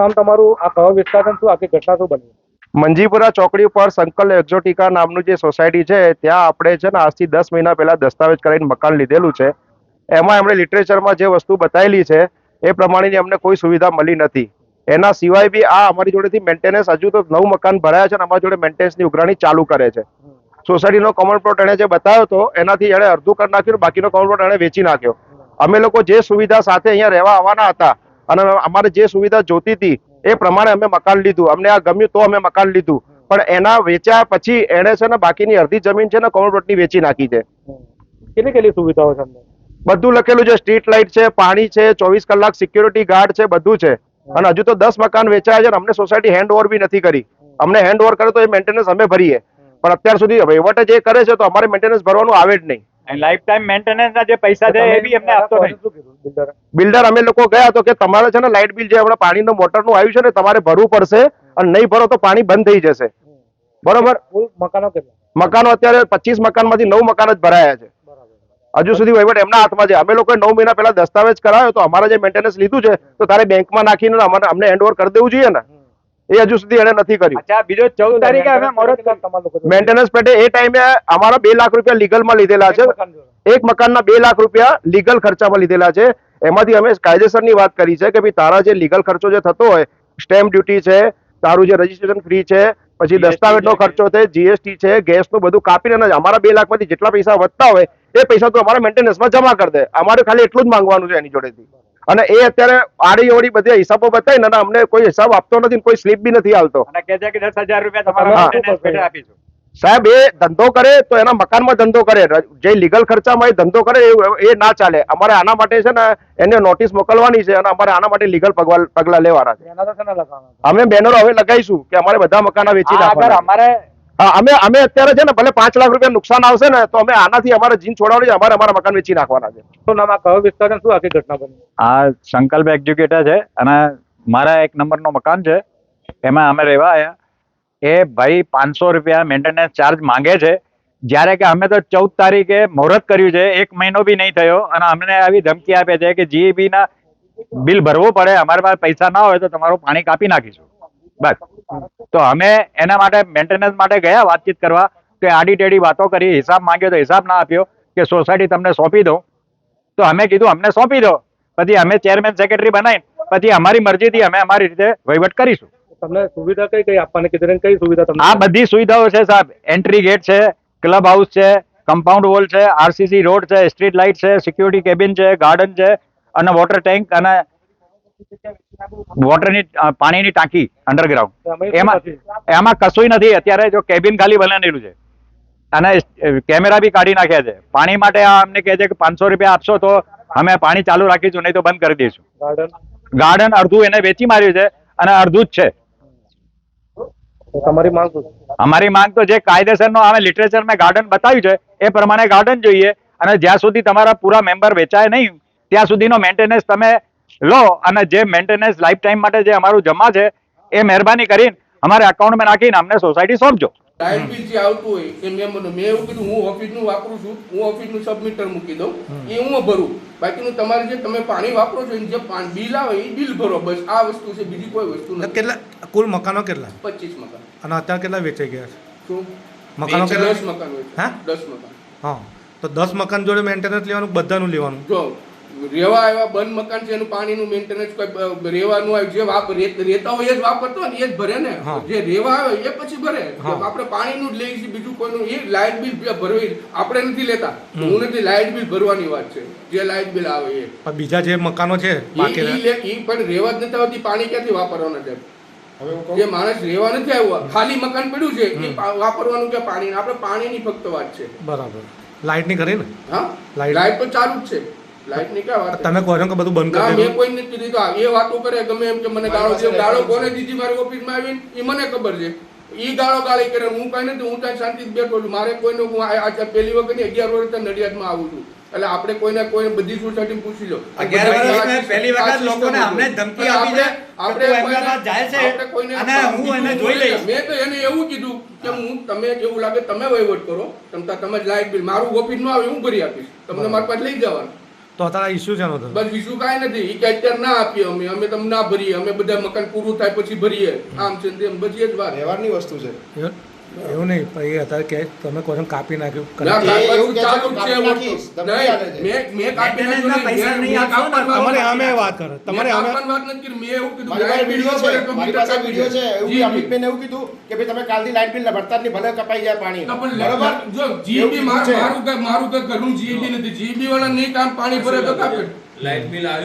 નામ તમારું, આ કયો વિસ્તાર શું આખી ઘટના શું બની? મંજીપુરા ચોકડી ઉપર સંકલ એક્ઝોટિકા નામનું જે સોસાયટી છે, ત્યાં આપણે છે ને આજથી દસ મહિના પહેલા દસ્તાવેજ કરીને મકાન લીધેલું છે. એમાં એમણે લિટરેચરમાં જે વસ્તુ બતાવેલી છે, એ પ્રમાણેની અમને કોઈ સુવિધા મળી નથી. એના સિવાય બી આ અમારી જોડેથી મેન્ટેનન્સ હજુ તો નવું મકાન ભરાયા છે અને અમારી જોડે મેન્ટેનન્સની ઉઘરાણી ચાલુ કરે છે. સોસાયટીનો કોમન પ્લોટ એણે જે બતાવ્યો હતો, એનાથી એણે અડધું કરી નાખ્યું બાકીનો કોમન પ્લોટ એણે વેચી નાખ્યો. અમે લોકો જે સુવિધા સાથે અહીંયા રહેવા આવવાના હતા અને અમારે જે સુવિધા જોતી હતી એ પ્રમાણે અમે મકાન લીધું. અમને આ ગમ્યું તો અમે મકાન લીધું. પણ એના વેચ્યા પછી એણે છે ને બાકીની અડધી જમીન છે ને કોમન પ્લોટની વેચી નાખી છે. કેટલી કેટલી સુવિધાઓ છે બધું લખેલું છે સ્ટ્રીટ લાઇટ છે પાણી છે ચોવીસ કલાક સિક્યુરિટી ગાર્ડ છે બધું છે. અને હજુ તો દસ મકાન વેચાયા છે અને અમને સોસાયટી હેન્ડ ઓવર બી નથી કરી. અમને હેન્ડ ઓવર કરે તો એ મેન્ટેનન્સ અમે ભરીએ. પણ અત્યાર સુધી વહીવટ જે કરે છે તો અમારે મેન્ટેનન્સ ભરવાનું આવે જ નહીં. લાઈફ ટાઈમ મેન્ટેનન્સ ના જે પૈસા છે એ બી એમને આપતો નહીં. બિલ્ડરે. અમે લોકો ગયા તો કે તમારે છે ને લાઇટ બિલ જે હમણાં મોટર મોટરનું આવ્યું છે ને તમારે ભરવું પડશે અને નહીં ભરો તો પાણી બંધ થઈ જશે. બરોબર? મકાનો કેટલા? મકાનો અત્યારે પચીસ મકાનમાંથી નવ મકાન જ ભરાયા છે. હજુ સુધી વહીવટ એમના હાથમાં છે. અમે લોકોએ નવ મહિના પહેલા દસ્તાવેજ કરાયો તો અમારા જે મેન્ટેનન્સ લીધું છે તો તારે બેંકમાં નાખીને અમારે અમને હેન્ડ ઓવર કરી દેવું જોઈએ ને. એ હજુ સુધી એને નથી કર્યું. અચ્છા બીજો ચૌદ તારીખે અમે મુહૂર્ત? મેન્ટેનન્સ પેટે એ ટાઈમે અમારા બે લાખ રૂપિયા લીગલમાં લીધેલા છે. મકાન ના એક મકાનના બે લાખ રૂપિયા લીગલ ખર્ચામાં લીધેલા છે. એમાંથી અમે કાયદેસરની વાત કરી છે કે ભાઈ તારા જે લીગલ ખર્ચો જે થતો હોય સ્ટેમ્પ ડ્યુટી છે તારું જે રજીસ્ટ્રેશન ફ્રી છે પછી દસ્તાવેજનો ખર્ચો છે જીએસટી છે ગેસનું બધું કાપીને અમારા બે લાખમાંથી જેટલા પૈસા વધતા હોય એ પૈસા તો અમારા મેન્ટેનન્સમાં જમા કરી દે. અમારે ખાલી એટલું જ માંગવાનું છે એની જોડેથી. અને એ અત્યારે આડી ઓડી બધી હિસાબો બતાવી અને અમને કોઈ હિસાબ આપતો નથી કોઈ સ્લીપ બી નથી હાલતો. સાહેબ એ ધંધો કરે તો એના મકાનમાં ધંધો કરે. જે લીગલ ખર્ચામાં એ ધંધો કરે એ- ના ચાલે. અમારે આના માટે છે ને એને નોટિસ મોકલવાની છે અને અમારે આના માટે લીગલ પગલા લેવાના છે. ને. અમે બેનરો હવે લગાવીશું કે અમારે બધા મકાન વેચી નાખવાના અમારે અમે અમે અત્યારે છે ને ભલે પાંચ લાખ રૂપિયા નુકસાન આવશે ને તો અમે આનાથી અમારે જીન છોડાવવાની અમારે અમારા મકાન વેચી નાખવાના છે. શું નામ આ કયો વિસ્તાર શું આખી ઘટના બની? આ સંકલ્પ એક્ઝિક્યુટર છે અને મારા એક નંબરનો મકાન છે એમાં અમે રહેવા આવ્યા એ ભાઈ પાંચસો રૂપિયા મેન્ટેનન્સ ચાર્જ માંગે છે. જ્યારે કે અમે તો ચૌદ તારીખે મુહૂર્ત કર્યું છે એક મહિનો બી નહીં થયો અને અમને આવી ધમકી આપે છે કે જીઈબી ના બિલ ભરવું પડે અમારી પાસે પૈસા ના હોય તો તમારું પાણી કાપી નાખીશું. બસ. તો અમે એના માટે મેન્ટેનન્સ માટે ગયા વાતચીત કરવા કે આડી ટેડી વાતો કરી હિસાબ માંગ્યો તો હિસાબ ના આપ્યો કે સોસાયટી તમને સોંપી દઉં. તો અમે કીધું અમને સોંપી દો. પછી અમે ચેરમેન સેક્રેટરી બનાવી પછી અમારી મરજીથી અમે અમારી રીતે વહીવટ કરીશું. તમને સુવિધા કઈ કઈ આપવાની? કીધી કઈ સુવિધા તમને? આ બધી સુવિધાઓ છે સાહેબ. એન્ટ્રી ગેટ છે ક્લબ હાઉસ છે કમ્પાઉન્ડ વોલ છે આરસીસી રોડ છે સ્ટ્રીટ લાઇટ છે સિક્યુરિટી કેબિન છે ગાર્ડન છે અને વોટર ટેન્ક અને વોટરની પાણીની ટાંકી અંડરગ્રાઉન્ડ એમાં એમાં? કશું નથી. અત્યારે જો કેબિન ખાલી બનાવેલું છે. અને કેમેરા બી કાઢી નાખ્યા છે. પાણી માટે આ અમને કહે છે કે પાંચસો રૂપિયા આપશો તો અમે પાણી ચાલુ રાખીશું નહીં તો બંધ કરી દઈશું. ગાર્ડન ગાર્ડન અડધું એને વેચી માર્યું છે અને અડધું જ છે. તમારી માંગ અમારી માંગ તો જે કાયદેસરનો અમે લિટરેચરમાં ગાર્ડન બતાવ્યું છે એ પ્રમાણે ગાર્ડન જોઈએ. અને જ્યાં સુધી તમારા પૂરા મેમ્બર વેચાય નહીં ત્યાં સુધીનો મેન્ટેનન્સ તમે લો અને જે મેન્ટેનન્સ લાઈફ ટાઈમ માટે જે અમારું જમા છે એ મહેરબાની કરીને અમારે અકાઉન્ટમાં નાખીને અમને સોસાયટી સોંપજો. લાઇટ બિલ જે આવતું હોય એ મેં મને મેં એવું કીધું હું ઓફિસનું વાપરું છું હું ઓફિસનું સબમીટર મૂકી દઉં એ હું ભરું બાકીનું તમારે જે તમે પાણી વાપરો છો જે પાણી બિલ આવે એ બિલ ભરો બસ આ વસ્તુ છે બીજી કોઈ વસ્તુ નથી. કેટલા કુલ મકાનો કેટલા? પચીસ મકાન. અને અત્યારે કેટલા વેચાઈ ગયા છે? શું? મકાનો દસ કેટલા? મકાન હોય છે. હા? દસ મકાન. હા. તો દસ મકાન જોડે મેન્ટેનન્સ લેવાનું બધાનું લેવાનું? જો રેવા એવા બંધ મકાન છે એનું પાણીનું મેન્ટેનન્સ કોઈ રેવાનું આવે જે વાપ રેતા હોય એ જ વાપરતો ને એ જ ભરે ને. જે રેવા આવે એ પછી ભરે. આપણે પાણીનું જ લઈએ છીએ બીજું કોઈનું એ લાઇટ બિલ ભરવી આપણે નથી લેતા. હું નથી લાઇટ બિલ ભરવાની વાત છે. જે લાઇટ બિલ આવે એ. બીજા જે મકાનો છે ઈ પણ રેવા જ નથી આવતી પાણી ક્યાંથી વાપરવાના છે? જે માણસ રેવા નથી આવ્યો ખાલી મકાન પડ્યું છે એ વાપરવાનું કે પાણી? આપણે પાણીની ફક્ત વાત છે. બરાબર. લાઇટની ખરી ને? હા? લાઇટ- લાઇટ તો ચાલુ જ છે. લાઇટની ક્યાં વાત તમે કહો છો કે બધું બંધ કરી મેં કોઈ નથી દીધું આ એ વાતો કરે ગમે એમ કે મને ગાળો દે. ગાળો કોને દીધી મારી ઓફિસમાં આવીને? એ મને ખબર છે. ઈ ગાળો ગાળી કરે. હું કઈ નથી. હું ત્યાં શાંતિ બેઠો છું. મારે કોઈને હું આ આ પહેલી વખત અગિયાર વર્ષથી નડિયાદમાં આવું છું. એટલે આપણે કોઈને કોઈ બધી સોસાયટી પૂછી લો. અગિયાર વર્ષ આ પહેલી વખત લોકોને અમને ધમકી આપી છે આપણે- તું જાય છે કોઈને અને હું એને જોઈ લઈશ. મેં તો એને એવું કીધું કે હું તમે એવું લાગે તમે વહીવટ કરો. તમતા તમે જ લાઇટ બિલ. મારું ઓફિસમાં આવે હું ભરી આપીશ. તમને મારી પાસે લઈ જવાનું. તો અત્યારે ઇસ્યુ છે બસ ઇસ્યુ કાંઈ નથી. એ અત્યારે ના આપીએ અમે. અમે તમને ના ભરીએ. અમે બધા મકાન પૂરું થાય પછી ભરીએ. આમ છે તેમ. બધી જ વાત. વ્યવહારની વસ્તુ છે. એવું નહીં પણ એ હતા કે તમે કહો કાપી નાખ્યું. તમારે. વાત કરે. તમારે વીડિયો છે. એવું જી, એવું કીધું કે ભાઈ તમે કાલથી લાઇટ બિલ ભરતા નહીં ભલે કપાઈ જાય પાણી. પણ બરોબર? જો જીબી મારું મારું ઘર ઘરનું જીબી નથી. જીબી વાળા નહીં કામ પાણી ભરે તો કાપે. Light bill